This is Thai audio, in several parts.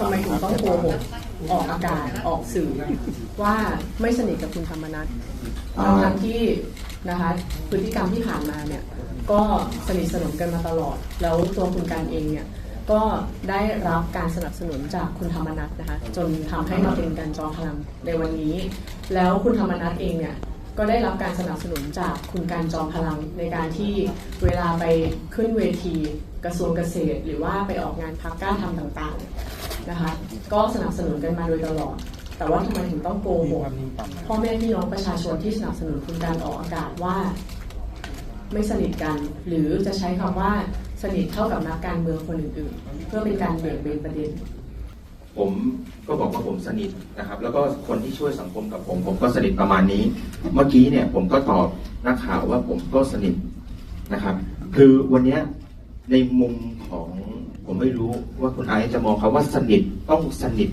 ทำไมถึงต้องโกหกออกอากาศออกสื่อว่าไม่สนิทกับคุณธรรมนัฐอ่าทั้งทั้งๆที่นะคะพฤติกรรมที่ผ่านมาเนี่ยก็สนิทสนมกันมาตลอด แล้วตัวคุณการเองเนี่ยก็ได้รับการสนับสนุนจากคุณธรรมนัฐนะคะจนทำให้มาเป็นการจองพลังในวันนี้ แล้วคุณธรรมนัฐเองเนี่ยก็ได้รับการสนับสนุนจากคุณการจอมพลังในการที่เวลาไปขึ้นเวทีกระทรวงเกษตร หรือว่าไปออกงานพักกล้าทำต่างๆ นะคะ ก็สนับสนุนกันมาโดยตลอด แต่ว่าทำไมถึงต้องโกหกพ่อแม่พี่น้องประชาชนที่สนับสนุนคุณการออกอากาศว่า ไม่สนิทกัน หรือจะใช้คำว่าสนิทเท่ากับนักการเมืองคนอื่นๆ เพื่อเป็นการเบี่ยงเบนประเด็น ผมก็บอกว่าผมสนิทนะครับ แล้วก็คนที่ช่วยสังคมกับผม ผมก็สนิทประมาณนี้ เมื่อกี้เนี่ยผมก็ตอบนักข่าวว่าผมก็สนิทนะครับ คือวันนี้ในมุมของ ผมไม่รู้ว่าคุณไอซ์จะมองคำว่าสนิทต้องสนิท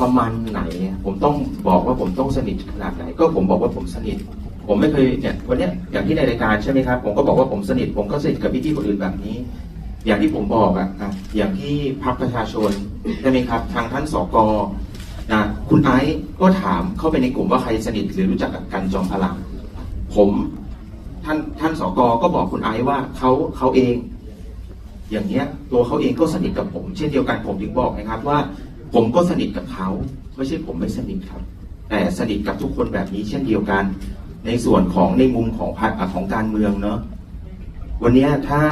ประมาณไหน ผมต้องบอกว่าผมต้องสนิทขนาดไหน ก็ผมบอกว่าผมสนิท ผมไม่เคยเนี่ยวันเนี้ยอย่างที่ในรายการใช่ไหมครับ ผมก็บอกว่าผมสนิท ผมก็สนิทกับพี่ๆคนอื่นแบบนี้ อย่างที่ผมบอกอะอะอย่างที่พักประชาชนใช่ไหมครับ ทางท่านสกนะคุณไอซ์ก็ถามเข้าไปในกลุ่มว่าใครสนิทหรือรู้จักกับกันจอมพลัง ผมท่านท่านสกก็บอกคุณไอซ์ว่าเขาเขาเอง อย่างเงี้ยตัวเขาเองก็สนิทกับผม เช่นเดียวกันผมถึงบอกนะครับว่า ผมก็สนิทกับเขาไม่ใช่ผมไม่สนิทครับ แต่สนิทกับทุกคนแบบนี้เช่นเดียวกัน ในส่วนของในมุมของพรรคของการเมืองเนาะวันนี้ถ้า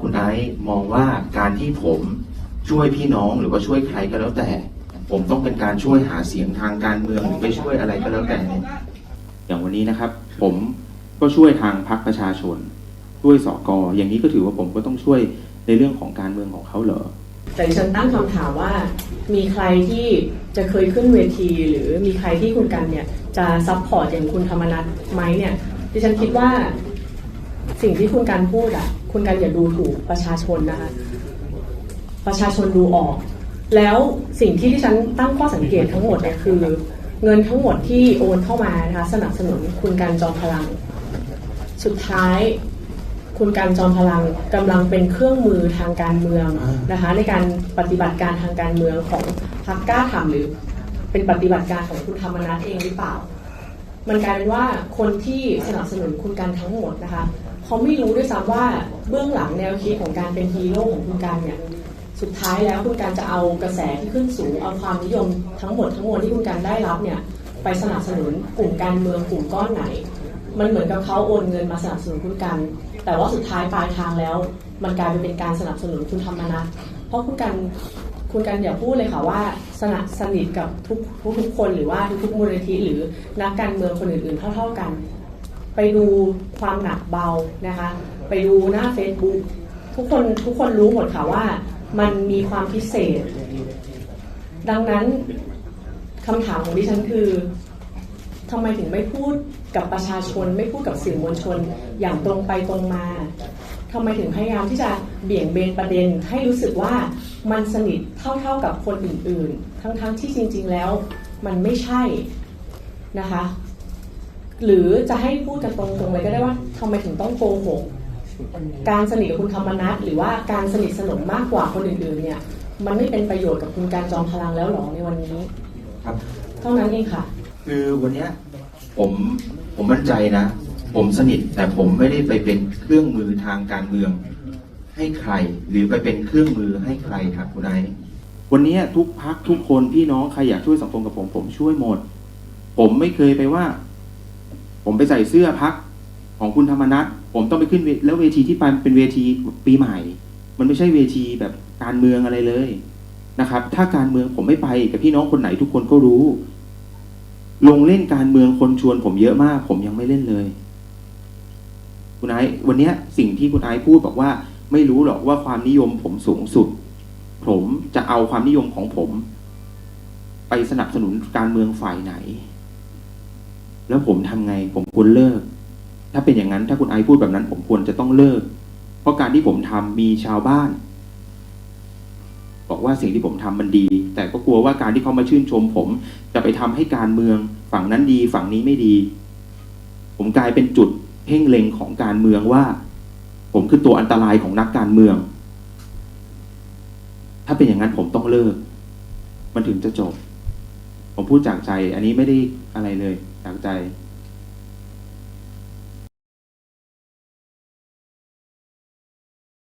คุณไอซ์มองว่าการที่ผมช่วยพี่น้องหรือว่าช่วยใครก็แล้วแต่ ผมต้องเป็นการช่วยหาเสียงทางการเมืองหรือไปช่วยอะไรก็แล้วแต่เนี่ยอย่างวันนี้นะครับ ผมก็ช่วยทางพรรคประชาชน ช่วยสอกออย่างนี้ก็ถือว่าผมก็ต้องช่วย ในเรื่องของการเมืองของเขาเหรอแต่ดิฉันตั้งคำถามว่ามีใครที่จะเคยขึ้นเวที หรือมีใครที่คุณกันเนี่ยจะซัพพอร์ตอย่างคุณธรรมนัฐไหมเนี่ยดิฉันคิดว่าสิ่งที่คุณกันพูดอะ คุณกันอย่าดูถูกประชาชนนะคะ ประชาชนดูออก แล้วสิ่งที่ที่ฉันตั้งข้อสังเกตทั้งหมดเนี่ยคือ เงินทั้งหมดที่โอนเข้ามานะคะสนับสนุนคุณการจอมพลัง สุดท้าย คุณการจอมพลังกำลังเป็นเครื่องมือทางการเมืองนะคะในการปฏิบัติการทางการเมืองของพรรคกล้าทำหรือ เป็นปฏิบัติการของคุณธรรมนัฐเองหรือเปล่า มันกลายเป็นว่าคนที่สนับสนุนคุณการทั้งหมดนะคะเขาไม่รู้ด้วยซ้ำว่าเบื้องหลังแนวคิดของการเป็นฮีโร่ของคุณการเนี่ยสุดท้ายแล้วคุณการจะเอากระแสที่ขึ้นสูงเอาความนิยมทั้งหมดทั้งมวลที่คุณการได้รับเนี่ยไปสนับสนุนกลุ่มการเมืองกลุ่มก้อนไหน มันเหมือนกับเขาโอนเงินมาสนับสนุนคุณกัน แต่ว่าสุดท้ายปลายทางแล้ว มันกลายไปเป็นการสนับสนุนคุณธรรมนัฐเพราะคุณกันคุณกันอย่าพูดเลยค่ะว่าสนับสนิทกับทุกทุกทุกคนหรือว่าทุกๆมูลนิธิหรือนักการเมืองคนอื่น ๆ เท่า ๆกัน ไปดูความหนักเบานะคะ ไปดูหน้า Facebook ทุกคนทุกคนรู้หมดค่ะว่ามันมีความพิเศษ ดังนั้นคำถามของดิฉันคือ ทำไมถึงไม่พูดกับประชาชน ไม่พูดกับสื่อมวลชน อย่างตรงไปตรงมาทำไมถึงพยายามที่จะเบี่ยงเบนประเด็น ให้รู้สึกว่ามันสนิทเท่าๆกับคนอื่นๆ ทั้งๆที่จริงๆแล้วมันไม่ใช่นะคะ หรือจะให้พูดกันตรงๆเลยก็ได้ว่าทำไมถึงต้องโกหกการสนิทกับคุณธรรมนัฐหรือว่าการสนิทสนมมากกว่าคนอื่นๆเนี่ย มันไม่เป็นประโยชน์กับคุณการจอมพลังแล้วหรอในวันนี้ ครับ เท่านั้นเองค่ะ คือวันเนี้ยผมผมมั่นใจนะ ผมสนิทแต่ผมไม่ได้ไปเป็นเครื่องมือทางการเมือง ให้ใคร หรือไปเป็นเครื่องมือให้ใครครับคุณไอซ์วันเนี้ยทุกพักทุกคนพี่น้องใครอยากช่วยสังคมกับผมผมช่วยหมด ผมไม่เคยไปว่า ผมไปใส่เสื้อพักของคุณธรรมนัฐผมต้องไปขึ้นเวแล้วเวทีที่ไปเป็นเวทีปีใหม่ มันไม่ใช่เวทีแบบการเมืองอะไรเลยนะครับ ถ้าการเมืองผมไม่ไปกับพี่น้องคนไหนทุกคนก็รู้ ลงเล่นการเมืองคนชวนผมเยอะมาก ผมยังไม่เล่นเลย คุณไอซ์วันนี้สิ่งที่คุณไอซ์พูดบอกว่า ไม่รู้หรอกว่าความนิยมผมสูงสุด ผมจะเอาความนิยมของผม ไปสนับสนุนการเมืองฝ่ายไหน แล้วผมทำไง ผมควรเลิก ถ้าเป็นอย่างนั้นถ้าคุณไอซ์พูดแบบนั้น ผมควรจะต้องเลิก เพราะการที่ผมทำมีชาวบ้าน บอกว่าสิ่งที่ผมทำมันดี แต่ก็กลัวว่าการที่เขามาชื่นชม ผมจะไปทำให้การเมืองฝั่งนั้นดีฝั่งนี้ไม่ดี ผมกลายเป็นจุดเพ่งเล็งของการเมืองว่า ผมคือตัวอันตรายของนักการเมือง ถ้าเป็นอย่างนั้นผมต้องเลิก มันถึงจะจบ ผมพูดจากใจ อันนี้ไม่ได้อะไรเลยจากใจ